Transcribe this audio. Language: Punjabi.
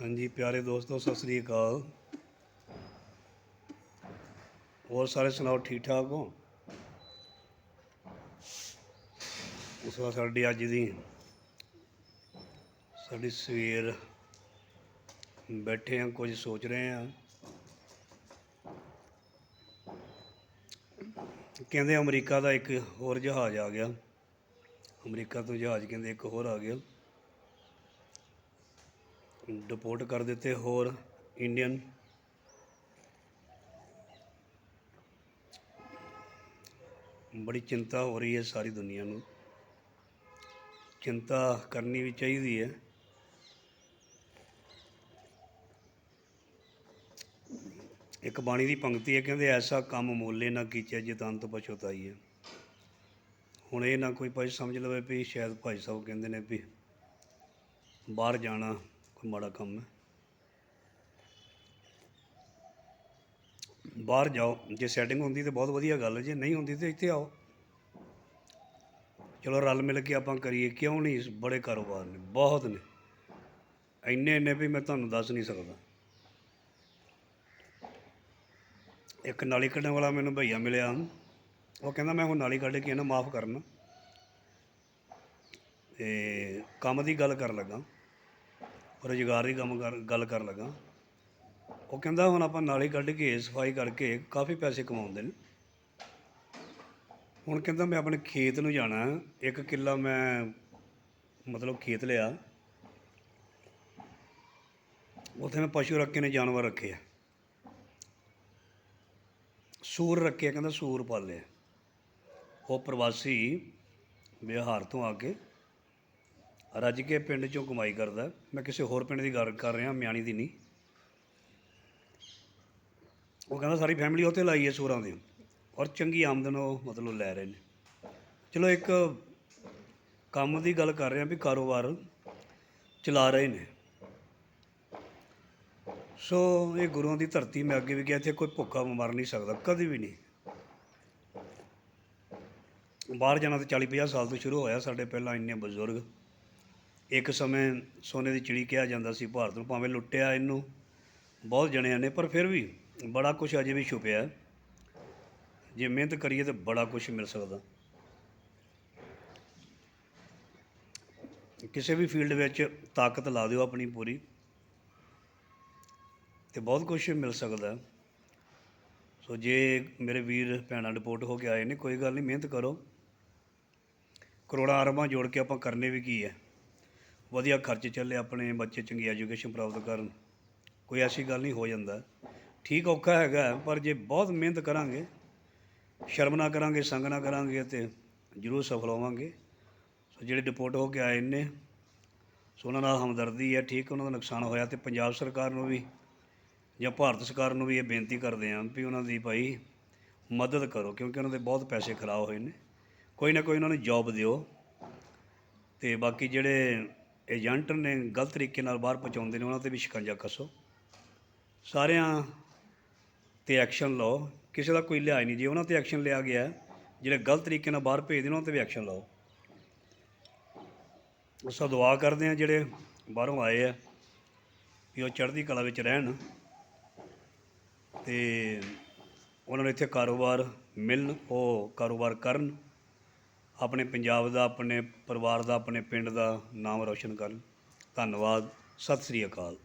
ਹਾਂਜੀ, ਪਿਆਰੇ ਦੋਸਤੋ, ਸਤਿ ਸ੍ਰੀ ਅਕਾਲ। ਹੋਰ ਸਾਰੇ ਸੁਣਾਓ ਠੀਕ ਠਾਕ ਹੋ? ਉਸ ਵਾਰ ਸਾਡੀ ਅੱਜ ਦੀ, ਸਾਡੀ ਸਵੇਰ ਬੈਠੇ ਹਾਂ ਕੁਝ ਸੋਚ ਰਹੇ ਹਾਂ ਕਹਿੰਦੇ ਅਮਰੀਕਾ ਦਾ ਇੱਕ ਹੋਰ ਜਹਾਜ਼ ਆ ਗਿਆ। ਅਮਰੀਕਾ ਤੋਂ ਜਹਾਜ਼ ਕਹਿੰਦੇ ਇੱਕ ਹੋਰ ਆ ਗਿਆ। ਡਿਪੋਰਟ ਕਰ ਦਿੱਤੇ ਹੋਰ ਇੰਡੀਅਨ ਬੜੀ ਚਿੰਤਾ ਹੋ ਰਹੀ ਹੈ ਸਾਰੀ ਦੁਨੀਆ ਨੂੰ। ਚਿੰਤਾ ਕਰਨੀ ਵੀ ਚਾਹੀਦੀ ਹੈ। ਇੱਕ ਬਾਣੀ ਦੀ ਪੰਕਤੀ ਹੈ, ਕਹਿੰਦੇ ਐਸਾ ਕੰਮ ਮੋਲੇ ਨਾ ਕੀਚੇ ਜਿਤਾਨ ਤੋਂ ਪਛਤਾਈ ਹੈ ਹੁਣ ਇਹ ਨਾ ਕੋਈ ਭਾਈ ਸਮਝ ਲਵੇ ਵੀ ਸ਼ਾਇਦ ਭਾਈ ਸਾਹਿਬ ਕਹਿੰਦੇ ਨੇ ਵੀ ਬਾਹਰ ਜਾਣਾ ਕੋਈ ਮਾੜਾ ਕੰਮ ਹੈ। ਬਾਹਰ ਜਾਓ, ਜੇ ਸੈਟਿੰਗ ਹੁੰਦੀ ਤੇ ਬਹੁਤ ਵਧੀਆ ਗੱਲ ਹੈ, ਜੇ ਨਹੀਂ ਹੁੰਦੀ ਤੇ ਇੱਥੇ ਆਓ। ਚਲੋ ਰਲ ਮਿਲ ਕੇ ਆਪਾਂ ਕਰੀਏ, ਕਿਉਂ ਨਹੀਂ, ਬੜੇ ਕਾਰੋਬਾਰ ਨੇ, ਬਹੁਤ ਨੇ। ਇੰਨੇ ਇੰਨੇ ਵੀ ਮੈਂ ਤੁਹਾਨੂੰ ਦੱਸ ਨਹੀਂ ਸਕਦਾ। ਇੱਕ ਨਾਲੀ ਕੱਢਣ ਵਾਲਾ ਮੈਨੂੰ ਭਈਆ ਮਿਲਿਆ। ਉਹ ਕਹਿੰਦਾ, ਮੈਂ ਹੁਣ ਨਾਲੀ ਕੱਢ ਕੇ ਇਹਨੂੰ ਮਾਫ ਕਰਨਾ। ਤੇ ਕੰਮ ਦੀ ਗੱਲ ਕਰਨ ਲੱਗਾ। ਰੁਜ਼ਗਾਰ ਦੀ ਕੰਮ ਕਰ ਗੱਲ ਕਰਨ ਲੱਗਾ। ਉਹ ਕਹਿੰਦਾ ਹੁਣ ਆਪਾਂ ਨਾਲੀ ਕੱਢ ਕੇ, ਸਫ਼ਾਈ ਕਰਕੇ ਕਾਫੀ ਪੈਸੇ ਕਮਾਉਂਦੇ ਨੇ। ਹੁਣ ਕਹਿੰਦਾ ਮੈਂ ਆਪਣੇ ਖੇਤ ਨੂੰ ਜਾਣਾ ਇੱਕ ਕਿੱਲਾ ਮੈਂ ਮਤਲਬ ਖੇਤ ਲਿਆ। ਉੱਥੇ ਮੈਂ ਪਸ਼ੂ ਰੱਖੇ ਨੇ, ਜਾਨਵਰ ਰੱਖੇ ਆ। ਸੂਰ ਰੱਖੇ ਕਹਿੰਦਾ ਸੂਰ ਪਾਲੇ ਉਹ ਪ੍ਰਵਾਸੀ ਬਿਹਾਰ ਤੋਂ ਆ ਕੇ ਰੱਜ ਕੇ ਪਿੰਡ ਚੋਂ ਕਮਾਈ ਕਰਦਾ। ਮੈਂ ਕਿਸੇ ਹੋਰ ਪਿੰਡ ਦੀ ਗੱਲ ਕਰ ਰਿਹਾ, ਮਿਆਣੀ ਦੀ ਨਹੀਂ। ਉਹ ਕਹਿੰਦਾ, ਸਾਰੀ ਫੈਮਿਲੀ ਉੱਥੇ ਲਾਈ ਹੈ ਸੂਰਾਂ ਦੀ ਔਰ ਚੰਗੀ ਆਮਦਨ ਉਹ ਮਤਲਬ ਲੈ ਰਹੇ ਨੇ। ਚਲੋ ਇੱਕ ਕੰਮ ਦੀ ਗੱਲ ਕਰ ਰਿਹਾ ਵੀ ਕਾਰੋਬਾਰ ਚਲਾ ਰਹੇ ਨੇ। ਸੋ ਇਹ ਗੁਰੂਆਂ ਦੀ ਧਰਤੀ ਮੈਂ ਅੱਗੇ ਵੀ ਕਿਹਾ, ਇੱਥੇ ਕੋਈ ਭੁੱਖਾ ਮਰ ਨਹੀਂ ਸਕਦਾ, ਕਦੇ ਵੀ ਨਹੀਂ। ਬਾਹਰ ਜਾਣਾ ਤਾਂ 40 50 ਸਾਲ ਤੋਂ ਸ਼ੁਰੂ ਹੋਇਆ ਸਾਡੇ ਪਹਿਲਾਂ ਇੰਨੇ ਬਜ਼ੁਰਗ। ਇੱਕ ਸਮੇਂ ਸੋਨੇ ਦੀ ਚਿੜੀ ਕਿਹਾ ਜਾਂਦਾ ਸੀ, ਭਾਰਤ ਨੂੰ ਭਾਵੇਂ ਲੁੱਟਿਆ ਇਹਨੂੰ, ਬਹੁਤ ਜਣਿਆਂ ਨੇ, ਪਰ ਫਿਰ ਵੀ ਬੜਾ ਕੁਝ ਅਜੇ ਵੀ ਛੁਪਿਆ ਜੇ ਮਿਹਨਤ ਕਰੀਏ ਤਾਂ ਬੜਾ ਕੁਝ ਮਿਲ ਸਕਦਾ। ਕਿਸੇ ਵੀ ਫੀਲਡ ਵਿੱਚ ਤਾਕਤ ਲਾ ਦਿਓ ਆਪਣੀ ਪੂਰੀ ਤੇ ਬਹੁਤ ਕੁਝ ਮਿਲ ਸਕਦਾ ਸੋ ਜੇ ਮੇਰੇ ਵੀਰ ਭੈਣਾਂ ਰਿਪੋਰਟ ਹੋ ਕੇ ਆਏ ਨੇ, ਕੋਈ ਗੱਲ ਨਹੀਂ, ਮਿਹਨਤ ਕਰੋ। ਕਰੋੜਾਂ ਅਰਬਾਂ ਜੋੜ ਕੇ ਆਪਾਂ ਕਰਨੇ ਵੀ ਕੀ ਹੈ? ਵਧੀਆ ਖਰਚ ਚੱਲੇ ਆਪਣੇ ਬੱਚੇ ਚੰਗੀ ਐਜੂਕੇਸ਼ਨ ਪ੍ਰਾਪਤ ਕਰਨ। ਕੋਈ ਐਸੀ ਗੱਲ ਨਹੀਂ ਹੋ ਜਾਂਦਾ। ਠੀਕ ਔਖਾ ਹੈਗਾ, ਪਰ ਜੇ ਬਹੁਤ ਮਿਹਨਤ ਕਰਾਂਗੇ, ਸ਼ਰਮ ਨਾ ਕਰਾਂਗੇ, ਸੰਗ ਨਾ ਕਰਾਂਗੇ ਤੇ ਜ਼ਰੂਰ ਸਫਲ ਹੋਵਾਂਗੇ। ਸੋ ਜਿਹੜੇ ਡਿਪੋਰਟ ਹੋ ਕੇ ਆਏ ਨੇ ਸੋ ਉਹਨਾਂ ਨਾਲ ਹਮਦਰਦੀ ਹੈ, ਠੀਕ ਉਹਨਾਂ ਦਾ ਨੁਕਸਾਨ ਹੋਇਆ ਤੇ ਪੰਜਾਬ ਸਰਕਾਰ ਨੂੰ ਵੀ ਜਾਂ ਭਾਰਤ ਸਰਕਾਰ ਨੂੰ ਵੀ ਇਹ ਬੇਨਤੀ ਕਰਦੇ ਹਾਂ ਵੀ ਉਹਨਾਂ ਦੀ ਭਾਈ ਮਦਦ ਕਰੋ, ਕਿਉਂਕਿ ਉਹਨਾਂ ਦੇ ਬਹੁਤ ਪੈਸੇ ਖਰਾਬ ਹੋਏ ਨੇ। ਕੋਈ ਨਾ ਕੋਈ ਉਹਨਾਂ ਨੂੰ ਜੌਬ ਦਿਓ ਤੇ ਬਾਕੀ ਜਿਹੜੇ ਏਜੰਟ ਨੇ ਗਲਤ ਤਰੀਕੇ ਨਾਲ ਬਾਹਰ ਪਹੁੰਚਾਉਂਦੇ ਨੇ, ਉਹਨਾਂ ਤੇ ਵੀ ਸ਼ਿਕੰਜਾ ਕੱਸੋ। ਸਾਰਿਆਂ ਤੇ ਐਕਸ਼ਨ ਲਓ। ਕਿਸੇ ਦਾ ਕੋਈ ਲਿਹਾਜ਼ ਨਹੀਂ। ਜੇ ਉਹਨਾਂ ਤੇ ਐਕਸ਼ਨ ਲਿਆ ਗਿਆ, ਜਿਹੜੇ ਗਲਤ ਤਰੀਕੇ ਨਾਲ ਬਾਹਰ ਭੇਜਦੇ ਨੇ, ਉਹਨਾਂ ਤੇ ਵੀ ਐਕਸ਼ਨ ਲਓ। ਸੋ ਦੁਆ ਕਰਦੇ ਆ ਜਿਹੜੇ ਬਾਹਰੋਂ ਆਏ ਆ, ਵੀ ਉਹ ਚੜ੍ਹਦੀ ਕਲਾ ਵਿੱਚ ਰਹਿਣ ਤੇ ਉਹਨਾਂ ਨੂੰ ਇੱਥੇ ਕਾਰੋਬਾਰ ਮਿਲਣ, ਉਹ ਕਾਰੋਬਾਰ ਕਰਨ। ਆਪਣੇ ਪੰਜਾਬ ਦਾ, ਆਪਣੇ ਪਰਿਵਾਰ ਦਾ, ਆਪਣੇ ਪਿੰਡ ਦਾ ਨਾਮ ਰੌਸ਼ਨ ਕਰਨ। ਧੰਨਵਾਦ। ਸਤਿ ਸ੍ਰੀ ਅਕਾਲ।